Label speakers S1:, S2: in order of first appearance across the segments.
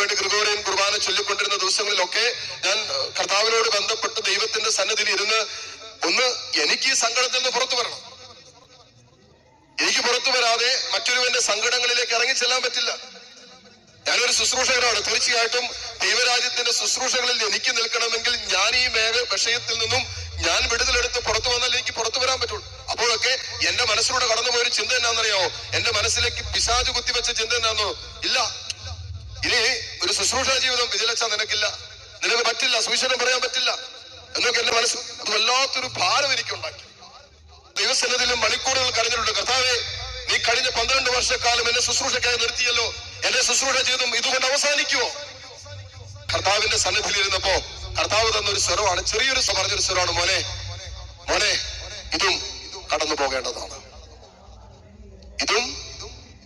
S1: വേണ്ടി ഗ്രിഗോറിയൻ കുർബാന ചൊല്ലിക്കൊണ്ടിരുന്ന ദിവസങ്ങളിലൊക്കെ ഞാൻ കർത്താവിനോട് ബന്ധപ്പെട്ട് ദൈവത്തിന്റെ സന്നദ്ധിയിൽ ഇരുന്ന് ഒന്ന് എനിക്ക് ഈ സങ്കടത്തിൽ നിന്ന് പുറത്തു വരണം. എനിക്ക് പുറത്തു വരാതെ മറ്റൊരുവന്റെ സങ്കടങ്ങളിലേക്ക് ഇറങ്ങി ചെല്ലാൻ പറ്റില്ല. ഞാനൊരു ശുശ്രൂഷകനാണ്. തീർച്ചയായിട്ടും ദൈവരാജ്യത്തിന്റെ ശുശ്രൂഷകളിൽ എനിക്ക് നിൽക്കണമെങ്കിൽ ഞാൻ ഈ മേഘ വിഷയത്തിൽ നിന്നും ഞാൻ വിടുതലെടുത്ത് പുറത്തു വന്നാൽ എനിക്ക് പുറത്തു വരാൻ പറ്റുള്ളൂ. അപ്പോഴൊക്കെ എന്റെ മനസ്സിലൂടെ കടന്നുപോയൊരു ചിന്ത എന്നാണെന്നറിയാമോ എന്റെ മനസ്സിലേക്ക് പിശാജ് കുത്തിവെച്ച ചിന്ത എന്നാന്നോ ഇല്ല. ഇനി ഒരു ശുശ്രൂഷ ജീവിതം വിജിലച്ച നിനക്കില്ല. നിനക്ക് പറ്റില്ല സുവിശേഷം പറയാൻ പറ്റില്ല. എന്നൊക്കെ എന്റെ മനസ്സിൽ അത് വല്ലാത്തൊരു ഭാരം എനിക്കുണ്ടാക്കി. ദിവസത്തിലും മണിക്കൂറുകൾ കഴിഞ്ഞിട്ടുണ്ട് കർത്താവെ നീ കഴിഞ്ഞ പന്ത്രണ്ട് വർഷക്കാലം എന്നെ ശുശ്രൂഷക്കായി നിർത്തിയല്ലോ. എന്റെ ശുശ്രൂഷ ജീവിതം ഇതുകൊണ്ട് അവസാനിക്കുമോ കർത്താവിന്റെ സന്നിധിയിൽ ഇരുന്നപ്പോ കർത്താവ് തന്നൊരു സ്വരമാണ് ചെറിയൊരു പറഞ്ഞൊരു സ്വരമാണ് മോനെ മോനെ ഇതും കടന്നു പോകേണ്ടതാണ് ഇതും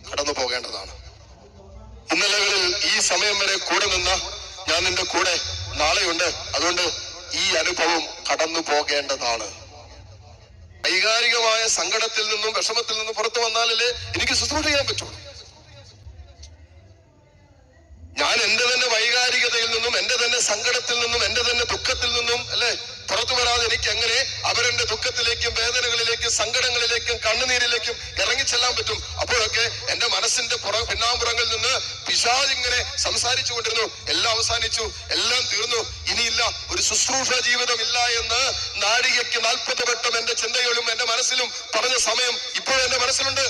S1: കടന്നു പോകേണ്ടതാണ് ഇന്നലകളിൽ ഈ സമയം വരെ കൂടെ നിന്ന ഞാൻ നിന്റെ കൂടെ നാളെയുണ്ട്. അതുകൊണ്ട് ഈ അനുഭവം കടന്നു പോകേണ്ടതാണ്. വൈകാരികമായ സങ്കടത്തിൽ നിന്നും വിഷമത്തിൽ നിന്നും പുറത്തു വന്നാലല്ലേ എനിക്ക് ശുശ്രൂഷ ചെയ്യാൻ പറ്റുള്ളൂ ഞാൻ എന്റെ തന്നെ വൈകാരികതയിൽ നിന്നും എന്റെ തന്നെ സങ്കടത്തിൽ നിന്നും എന്റെ തന്നെ ദുഃഖത്തിൽ നിന്നും അല്ലെ? പുറത്തു വരാതെ എനിക്ക് എങ്ങനെ അവരെന്റെ ദുഃഖത്തിലേക്കും വേദനകളിലേക്കും സങ്കടങ്ങളിലേക്കും കണ്ണുനീരിലേക്കും ഇറങ്ങിച്ചെല്ലാൻ പറ്റും? അപ്പോഴൊക്കെ എന്റെ മനസ്സിന്റെ പുറ പിന്നാമ്പുറങ്ങളിൽ നിന്ന് പിശാജ് ഇങ്ങനെ സംസാരിച്ചു കൊണ്ടിരുന്നു. എല്ലാം അവസാനിച്ചു. എല്ലാം തീർന്നു. ഇനിയില്ല ഒരു ശുശ്രൂഷ ജീവിതം ഇല്ല എന്ന് നാഴികയ്ക്ക് നാൽപ്പത് വട്ടം എന്റെ ചിന്തകളും എന്റെ മനസ്സിലും പറഞ്ഞ സമയം ഇപ്പോഴും എന്റെ മനസ്സിലുണ്ട്.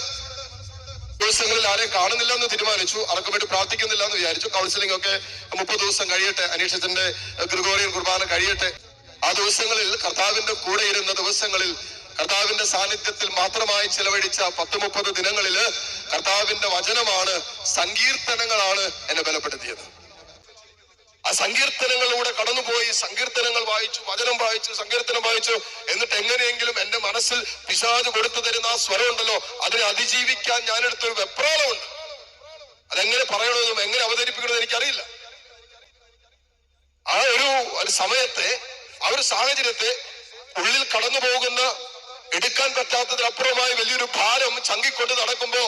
S1: ദിവസങ്ങളിൽ ആരെയും കാണുന്നില്ല എന്ന് തീരുമാനിച്ചു. അവർക്ക് വേണ്ടി പ്രാർത്ഥിക്കുന്നില്ല എന്ന് വിചാരിച്ചു. കൗൺസിലിംഗ് ഒക്കെ മുപ്പത് ദിവസം കഴിയട്ടെ. അനീഷത്തിന്റെ ഗ്രിഗോറിയൻ കുർബാന കഴിയട്ടെ. ആ ദിവസങ്ങളിൽ കർത്താവിന്റെ കൂടെ ഇരുന്ന ദിവസങ്ങളിൽ കർത്താവിന്റെ സാന്നിധ്യത്തിൽ മാത്രമായി ചെലവഴിച്ച പത്ത് മുപ്പത് ദിനങ്ങളിൽ കർത്താവിന്റെ വചനമാണ് സങ്കീർത്തനങ്ങളാണ് എന്നെ ബലപ്പെടുത്തിയത്. ആ സങ്കീർത്തനങ്ങളിലൂടെ കടന്നുപോയി സങ്കീർത്തനങ്ങൾ വായിച്ചു വചനം വായിച്ചു സങ്കീർത്തനം വായിച്ചു എന്നിട്ട് എങ്ങനെയെങ്കിലും എന്റെ മനസ്സിൽ പിശാജ് കൊടുത്തു തരുന്ന ആ സ്വരം ഉണ്ടല്ലോ അതിനെ അതിജീവിക്കാൻ ഞാനെടുത്തൊരു വെപ്രാളമുണ്ട്. അതെങ്ങനെ പറയണമെന്നും എങ്ങനെ അവതരിപ്പിക്കണമെന്ന് എനിക്കറിയില്ല. ആ ഒരു ഒരു സമയത്തെ ആ ഒരു സാഹചര്യത്തെ ഉള്ളിൽ കടന്നു പോകുന്ന എടുക്കാൻ പറ്റാത്തതിനപ്പുറമായി വലിയൊരു ഭാരം ചങ്കിക്കൊണ്ട് നടക്കുമ്പോ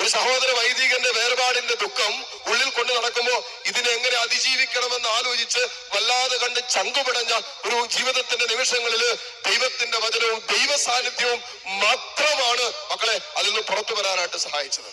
S1: ഒരു സഹോദര വൈദികന്റെ വേർപാടിന്റെ ദുഃഖം ഉള്ളിൽ കൊണ്ട് നടക്കുമ്പോ ഇതിനെ എങ്ങനെ അതിജീവിക്കണമെന്ന് ആലോചിച്ച് വല്ലാതെ കണ്ട് ചങ്കുപിടഞ്ഞ ഒരു ജീവിതത്തിന്റെ നിമിഷങ്ങളിൽ ദൈവത്തിന്റെ വചനവും ദൈവ സാന്നിധ്യവും മാത്രമാണ് മക്കളെ അതിൽ നിന്ന് പുറത്തു വരാനായിട്ട് സഹായിച്ചത്.